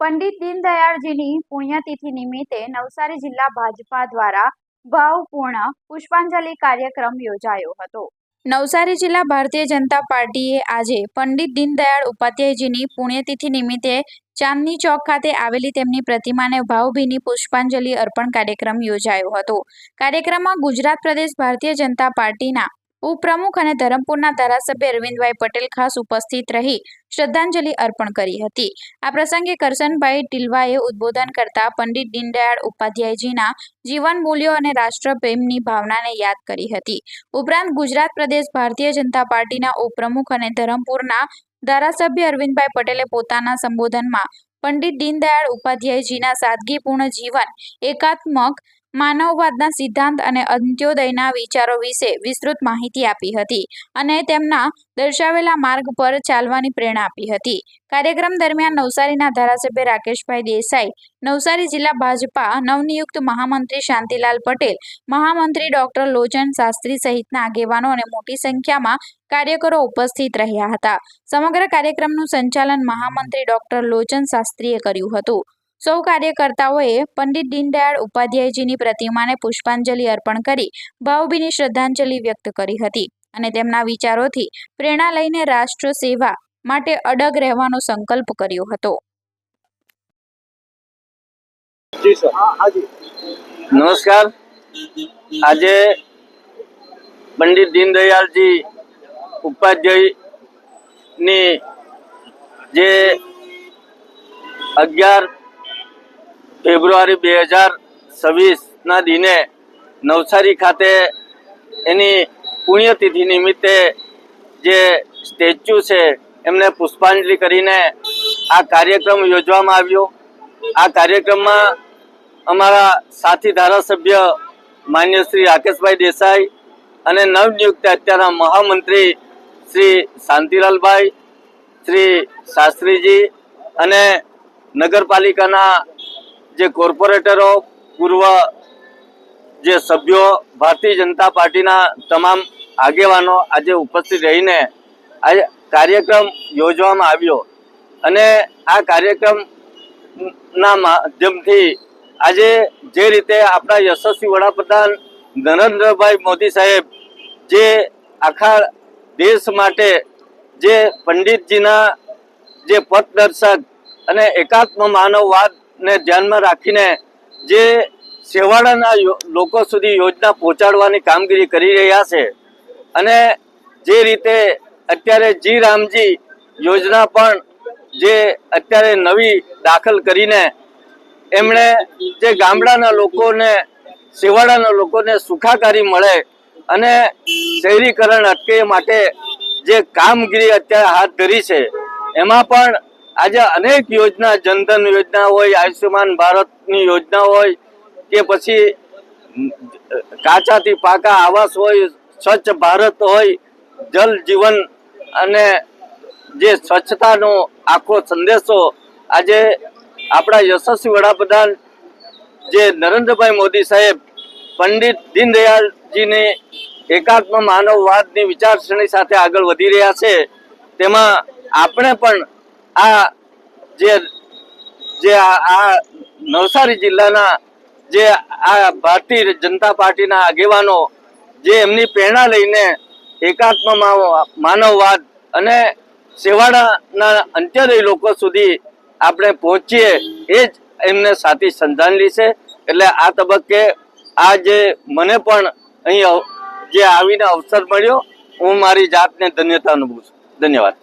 પંડિત દીનદયાળજીની પુણ્યતિથિ નિમિત્તે નવસારી જિલ્લા ભાજપા દ્વારા ભાવપૂર્ણ પુષ્પાંજલિ કાર્યક્રમ યોજાયો હતો. નવસારી જિલ્લા ભારતીય જનતા પાર્ટીએ આજે પંડિત દીનદયાળ ઉપાધ્યાયજીની પુણ્યતિથિ નિમિત્તે ચાંદની ચોક ખાતે આવેલી તેમની પ્રતિમાને ભાવભીની પુષ્પાંજલિ અર્પણ કાર્યક્રમ યોજાયો હતો. કાર્યક્રમમાં ગુજરાત પ્રદેશ ભારતીય જનતા પાર્ટીના ઉપપ્રમુખ અને ધરમપુરના ધારાસભ્ય અરવિંદભાઈ પટેલ ખાસ ઉપસ્થિત રહી શ્રદ્ધાંજલિ અર્પણ કરી હતી. આ પ્રસંગે કરશનભાઈ ટિલવાએ ઉદબોધન કરતા પંડિત દીનદયાળ ઉપાધ્યાયજીના જીવન મૂલ્યો અને રાષ્ટ્રપ્રેમની ભાવનાને યાદ કરી હતી. ઉપરાંત ગુજરાત પ્રદેશ ભારતીય જનતા પાર્ટીના ઉપપ્રમુખ અને ધરમપુરના ધારાસભ્ય અરવિંદભાઈ પટેલે પોતાના સંબોધનમાં પંડિત દીનદયાળ ઉપાધ્યાયજીના સાદગીપૂર્ણ જીવન, એકાત્મક માનવવાદના સિદ્ધાંત અને અંત્યોદયના વિચારો વિશે વિસ્તૃત માહિતી આપી હતી અને તેમના દર્શાવેલા માર્ગ પર ચાલવાની પ્રેરણા આપી હતી. કાર્યક્રમ દરમિયાન નવસારીના ધારાસભ્ય રાકેશભાઈ દેસાઈ, નવસારી જિલ્લા ભાજપા નવનિયુક્ત મહામંત્રી શાંતિલાલ પટેલ, મહામંત્રી ડોક્ટર લોચન શાસ્ત્રી સહિતના આગેવાનો અને મોટી સંખ્યામાં કાર્યકરો ઉપસ્થિત રહ્યા હતા. સમગ્ર કાર્યક્રમનું સંચાલન મહામંત્રી ડોક્ટર લોચન શાસ્ત્રીએ કર્યું હતું. સૌ કાર્યકર્તાઓએ પંડિત દીનદયાળ ઉપાધ્યાયજીની પ્રતિમાને પુષ્પાંજલિ અર્પણ કરી ભાવભીની શ્રદ્ધાંજલિ વ્યક્ત કરી હતી અને તેમના વિચારોથી પ્રેરણા લઈને રાષ્ટ્ર સેવા માટે અડગ રહેવાનો સંકલ્પ કર્યો હતો. નમસ્કાર. આજે પંડિત દીનદયાળજી ઉપાધ્યાયની જે અગિયાર ફેબ્રુઆરી બે હજાર છવ્વીસના દિને નવસારી ખાતે એની પુણ્યતિથિ નિમિત્તે જે સ્ટેચ્યુ છે, એમને પુષ્પાંજલિ કરીને આ કાર્યક્રમ યોજવામાં આવ્યો. આ કાર્યક્રમમાં અમારા સાથી ધારાસભ્ય માન્ય શ્રી રાકેશભાઈ દેસાઈ અને નવનિયુક્ત અત્યારના મહામંત્રી શ્રી શાંતિલાલભાઈ, શ્રી શાસ્ત્રીજી અને નગરપાલિકાના જે કોર્પોરેટરો, પૂર્વ જે સભ્યો, ભારતીય જનતા પાર્ટીના તમામ આગેવાનો આજે ઉપસ્થિત રહીને આ કાર્યક્રમ યોજવામાં આવ્યો. અને આ કાર્યક્રમના માધ્યમથી આજે જે રીતે આપણા યશસ્વી વડાપ્રધાન નરેન્દ્રભાઈ મોદી સાહેબ જે આખા દેશ માટે જે પંડિતજીના જે પથદર્શક અને એકાત્મ માનવવાદને ધ્યાનમાં રાખીને જે છેવાડાના લોકો સુધી યોજના પહોંચાડવાની કામગીરી કરી રહ્યા છે અને જે રીતે અત્યારે જી રામજી યોજના પણ જે અત્યારે નવી દાખલ કરીને એમણે જે ગામડાના લોકોને, છેવાડાના લોકોને સુખાકારી મળે અને શહેરીકરણ અટકે માટે જે કામગીરી અત્યારે હાથ ધરી છે, એમાં પણ આજે અનેક યોજના, જનધન યોજના હોય, આયુષ્યમાન ભારતની યોજના હોય, કે પછી કાચાથી પાકા આવાસ હોય, સ્વચ્છ ભારત હોય, જલ જીવન અને જે સ્વચ્છતાનો આખો સંદેશો આજે આપણા યશસ્વી વડાપ્રધાન જે નરેન્દ્રભાઈ મોદી સાહેબ, પંડિત દીનદયાળજીની એકાત્મ માનવવાદની વિચારસરણી સાથે આગળ વધી રહ્યા છે, તેમાં આપણે પણ આ જે જે આ નવસારી જિલ્લાના જે આ ભારતીય જનતા પાર્ટીના આગેવાનો જે એમની પ્રેરણા લઈને એકાત્મ માનવવાદ અને સેવાડાના અંત્યોદય લોકો સુધી આપણે પહોંચીએ, એ જ એમને સાથી શ્રદ્ધાંજલિ છે એટલે આ તબક્કે આ જે મને પણ અહીં જે આવીને અવસર મળ્યો, હું મારી જાતને ધન્યતા અનુભવું છું. ધન્યવાદ.